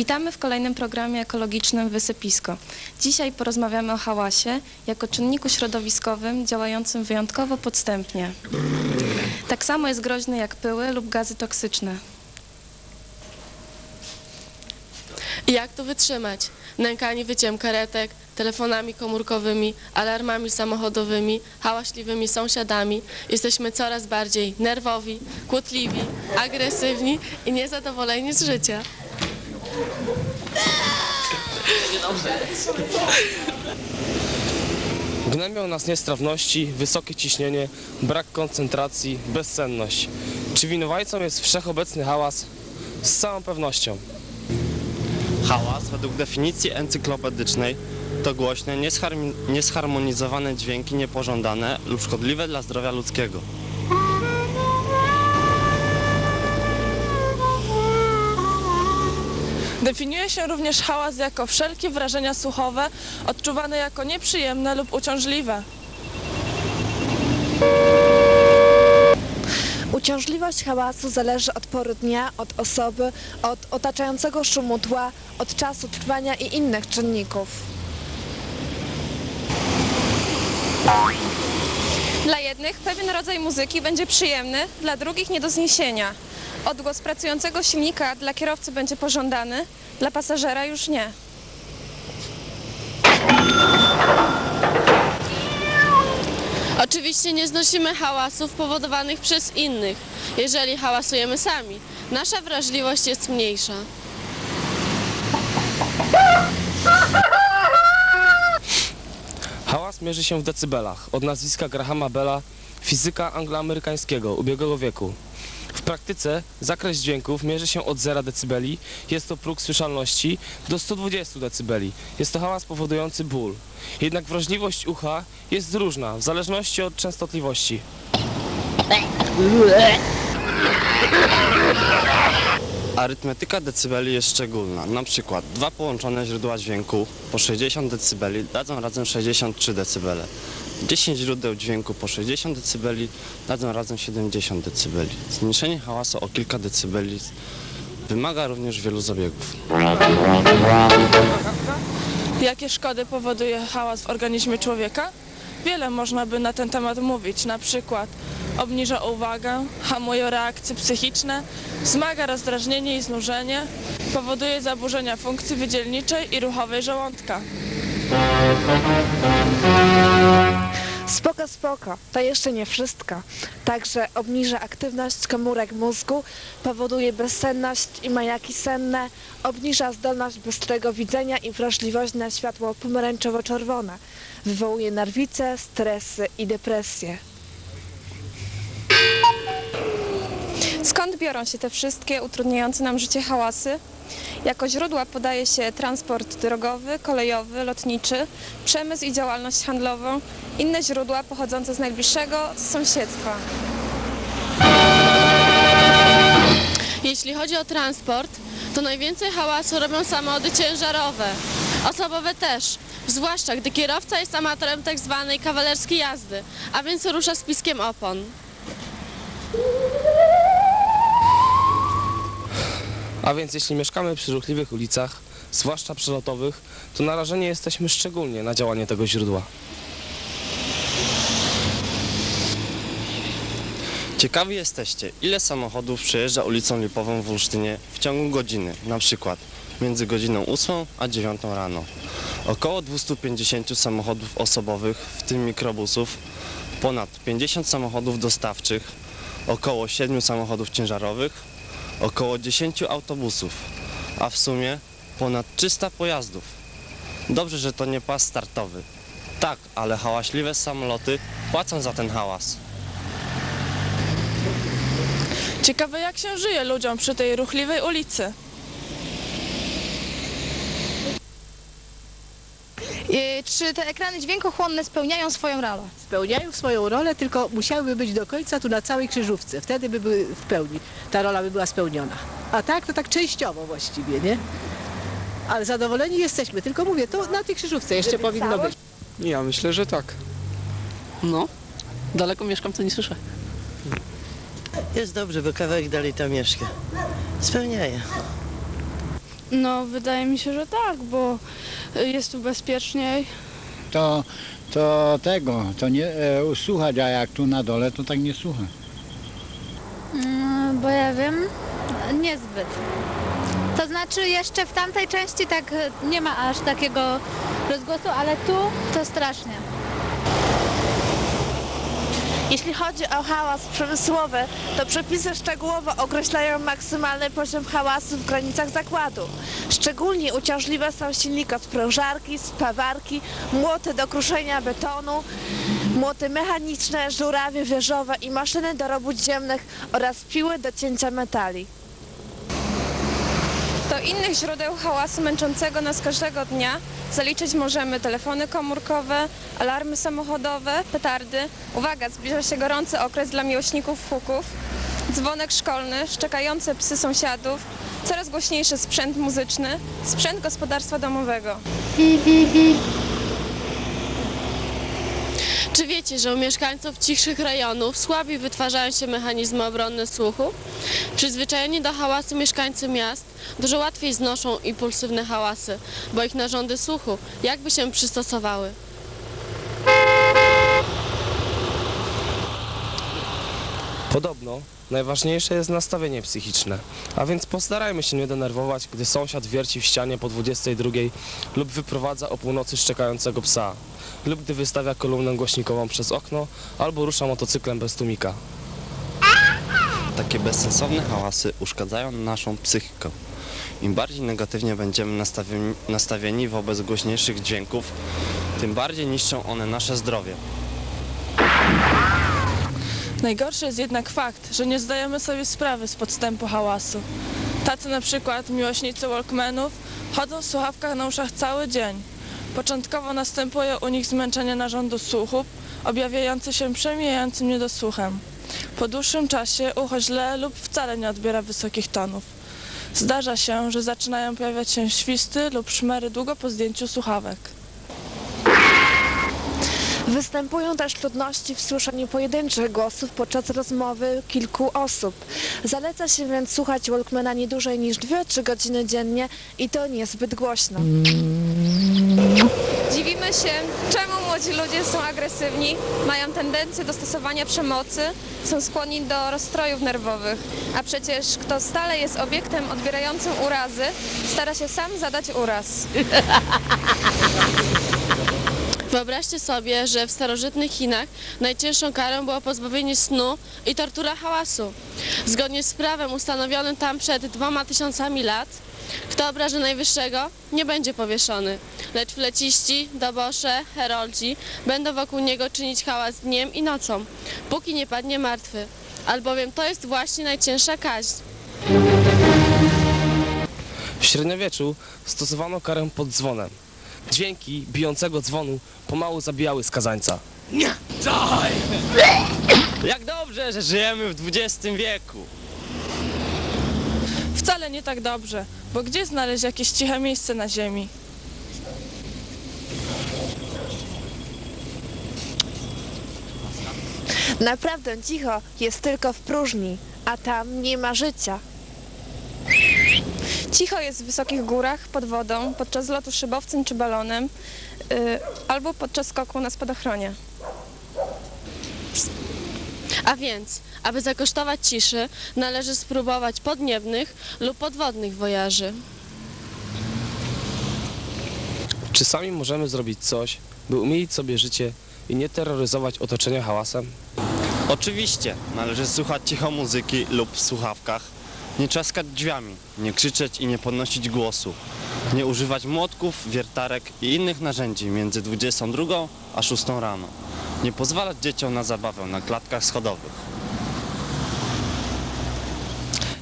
Witamy w kolejnym programie ekologicznym Wysypisko. Dzisiaj porozmawiamy o hałasie jako czynniku środowiskowym działającym wyjątkowo podstępnie. Tak samo jest groźny jak pyły lub gazy toksyczne. I jak to wytrzymać? Nękani wyciem karetek, telefonami komórkowymi, alarmami samochodowymi, hałaśliwymi sąsiadami. Jesteśmy coraz bardziej nerwowi, kłótliwi, agresywni i niezadowoleni z życia. Gnębią nas niestrawności, wysokie ciśnienie, brak koncentracji, bezsenność. Czy winowajcą jest wszechobecny hałas? Z całą pewnością. Hałas według definicji encyklopedycznej to głośne, niesharmonizowane dźwięki niepożądane lub szkodliwe dla zdrowia ludzkiego. Definiuje się również hałas jako wszelkie wrażenia słuchowe odczuwane jako nieprzyjemne lub uciążliwe. Uciążliwość hałasu zależy od pory dnia, od osoby, od otaczającego szumu tła, od czasu trwania i innych czynników. Dla jednych pewien rodzaj muzyki będzie przyjemny, dla drugich nie do zniesienia. Odgłos pracującego silnika dla kierowcy będzie pożądany, dla pasażera już nie. Oczywiście nie znosimy hałasów powodowanych przez innych. Jeżeli hałasujemy sami, nasza wrażliwość jest mniejsza. Hałas mierzy się w decybelach, od nazwiska Grahama Bella, fizyka angloamerykańskiego ubiegłego wieku. Praktyce zakres dźwięków mierzy się od 0 dB, jest to próg słyszalności, do 120 dB. Jest to hałas powodujący ból. Jednak wrażliwość ucha jest różna w zależności od częstotliwości. Arytmetyka decybeli jest szczególna. Na przykład dwa połączone źródła dźwięku po 60 dB dadzą razem 63 dB. 10 źródeł dźwięku po 60 dB dadzą razem 70 dB. Zmniejszenie hałasu o kilka decybeli wymaga również wielu zabiegów. Jakie szkody powoduje hałas w organizmie człowieka? Wiele można by na ten temat mówić, na przykład obniża uwagę, hamuje reakcje psychiczne, wzmaga rozdrażnienie i znużenie, powoduje zaburzenia funkcji wydzielniczej i ruchowej żołądka. Spoko, spoko, to jeszcze nie wszystko. Także obniża aktywność komórek mózgu, powoduje bezsenność i majaki senne, obniża zdolność bystrego widzenia i wrażliwość na światło pomarańczowo-czerwone, wywołuje nerwice, stresy i depresję. Skąd biorą się te wszystkie utrudniające nam życie hałasy? Jako źródła podaje się transport drogowy, kolejowy, lotniczy, przemysł i działalność handlową, inne źródła pochodzące z najbliższego sąsiedztwa. Jeśli chodzi o transport, to najwięcej hałasu robią samochody ciężarowe. Osobowe też, zwłaszcza gdy kierowca jest amatorem tak zwanej kawalerskiej jazdy, a więc rusza z piskiem opon. A więc jeśli mieszkamy przy ruchliwych ulicach, zwłaszcza przelotowych, to narażeni jesteśmy szczególnie na działanie tego źródła. Ciekawi jesteście, ile samochodów przejeżdża ulicą Lipową w Olsztynie w ciągu godziny, na przykład między godziną 8 a 9 rano. Około 250 samochodów osobowych, w tym mikrobusów, ponad 50 samochodów dostawczych, około 7 samochodów ciężarowych, około 10 autobusów, a w sumie ponad 300 pojazdów. Dobrze, że to nie pas startowy. Tak, ale hałaśliwe samoloty płacą za ten hałas. Ciekawe jak się żyje ludziom przy tej ruchliwej ulicy. Czy te ekrany dźwiękochłonne spełniają swoją rolę? spełniają swoją rolę, tylko musiałyby być do końca tu na całej krzyżówce. Wtedy by były w pełni, ta rola by była spełniona. A tak to tak częściowo właściwie, nie? Ale zadowoleni jesteśmy, tylko mówię, to na tej krzyżówce jeszcze powinno być. Ja myślę, że tak. No, daleko mieszkam, to nie słyszę. Jest dobrze, bo kawałek dalej tam mieszka. Spełniaje. No, wydaje mi się, że tak, bo jest tu bezpieczniej. To, to tego, to nie e, słuchać, a jak tu na dole, to tak nie słucha. Mm, bo ja wiem, niezbyt. To znaczy jeszcze w tamtej części tak e, nie ma aż takiego rozgłosu, ale tu to strasznie. Jeśli chodzi o hałas przemysłowy, to przepisy szczegółowo określają maksymalny poziom hałasu w granicach zakładu. Szczególnie uciążliwe są silniki sprężarki, spawarki, młoty do kruszenia betonu, młoty mechaniczne, żurawie wieżowe i maszyny do robót ziemnych oraz piły do cięcia metali. Innych źródeł hałasu męczącego nas każdego dnia zaliczyć możemy telefony komórkowe, alarmy samochodowe, petardy. Uwaga, zbliża się gorący okres dla miłośników huków. Dzwonek szkolny, szczekające psy sąsiadów, coraz głośniejszy sprzęt muzyczny, sprzęt gospodarstwa domowego. Wiecie, że u mieszkańców cichszych rejonów słabiej wytwarzają się mechanizmy obronne słuchu? Przyzwyczajeni do hałasu mieszkańcy miast dużo łatwiej znoszą impulsywne hałasy, bo ich narządy słuchu jakby się przystosowały. Podobno najważniejsze jest nastawienie psychiczne, a więc postarajmy się nie denerwować, gdy sąsiad wierci w ścianie po 22 lub wyprowadza o północy szczekającego psa, lub gdy wystawia kolumnę głośnikową przez okno albo rusza motocyklem bez tłumika. Takie bezsensowne hałasy uszkadzają naszą psychikę. Im bardziej negatywnie będziemy nastawieni, nastawieni wobec głośniejszych dźwięków, tym bardziej niszczą one nasze zdrowie. Najgorszy jest jednak fakt, że nie zdajemy sobie sprawy z podstępu hałasu. Tacy na przykład miłośnicy Walkmanów chodzą w słuchawkach na uszach cały dzień. Początkowo następuje u nich zmęczenie narządu słuchu, objawiające się przemijającym niedosłuchem. Po dłuższym czasie ucho źle lub wcale nie odbiera wysokich tonów. Zdarza się, że zaczynają pojawiać się świsty lub szmery długo po zdjęciu słuchawek. Występują też trudności w słyszeniu pojedynczych głosów podczas rozmowy kilku osób. Zaleca się więc słuchać Walkmana nie dłużej niż 2-3 godziny dziennie i to niezbyt głośno. Dziwimy się, czemu młodzi ludzie są agresywni, mają tendencję do stosowania przemocy, są skłonni do rozstrojów nerwowych. A przecież kto stale jest obiektem odbierającym urazy, stara się sam zadać uraz. Wyobraźcie sobie, że w starożytnych Chinach najcięższą karą było pozbawienie snu i tortura hałasu. Zgodnie z prawem ustanowionym tam przed dwoma tysiącami lat, kto obraży najwyższego, nie będzie powieszony, lecz fleciści, dobosze, heroldzi będą wokół niego czynić hałas dniem i nocą, póki nie padnie martwy. Albowiem to jest właśnie najcięższa kaźń. W średniowieczu stosowano karę pod dzwonem. Dźwięki bijącego dzwonu pomału zabijały skazańca. Jak dobrze, że żyjemy w XX wieku! Wcale nie tak dobrze, bo gdzie znaleźć jakieś ciche miejsce na ziemi? Naprawdę cicho jest tylko w próżni, a tam nie ma życia. Cicho jest w wysokich górach, pod wodą, podczas lotu szybowcem czy balonem, yy, albo podczas skoku na spadochronie. A więc, aby zakosztować ciszy, należy spróbować podniebnych lub podwodnych wojaży. Czy sami możemy zrobić coś, by umilić sobie życie i nie terroryzować otoczenia hałasem? Oczywiście, należy słuchać cicho muzyki lub w słuchawkach, nie trzaskać drzwiami, nie krzyczeć i nie podnosić głosu, nie używać młotków, wiertarek i innych narzędzi między 22 a 6 rano, nie pozwalać dzieciom na zabawę na klatkach schodowych.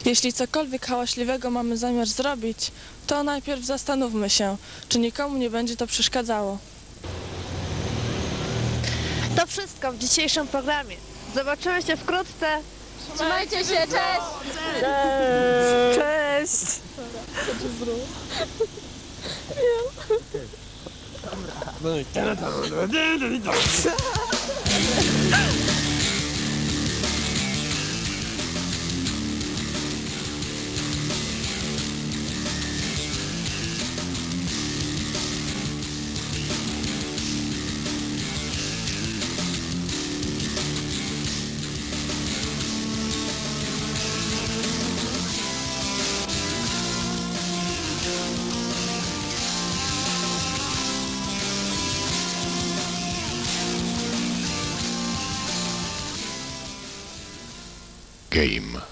Jeśli cokolwiek hałaśliwego mamy zamiar zrobić, to najpierw zastanówmy się, czy nikomu nie będzie to przeszkadzało. To wszystko w dzisiejszym programie. Zobaczymy się wkrótce. Trzymajcie się, cześć! Cześć! game.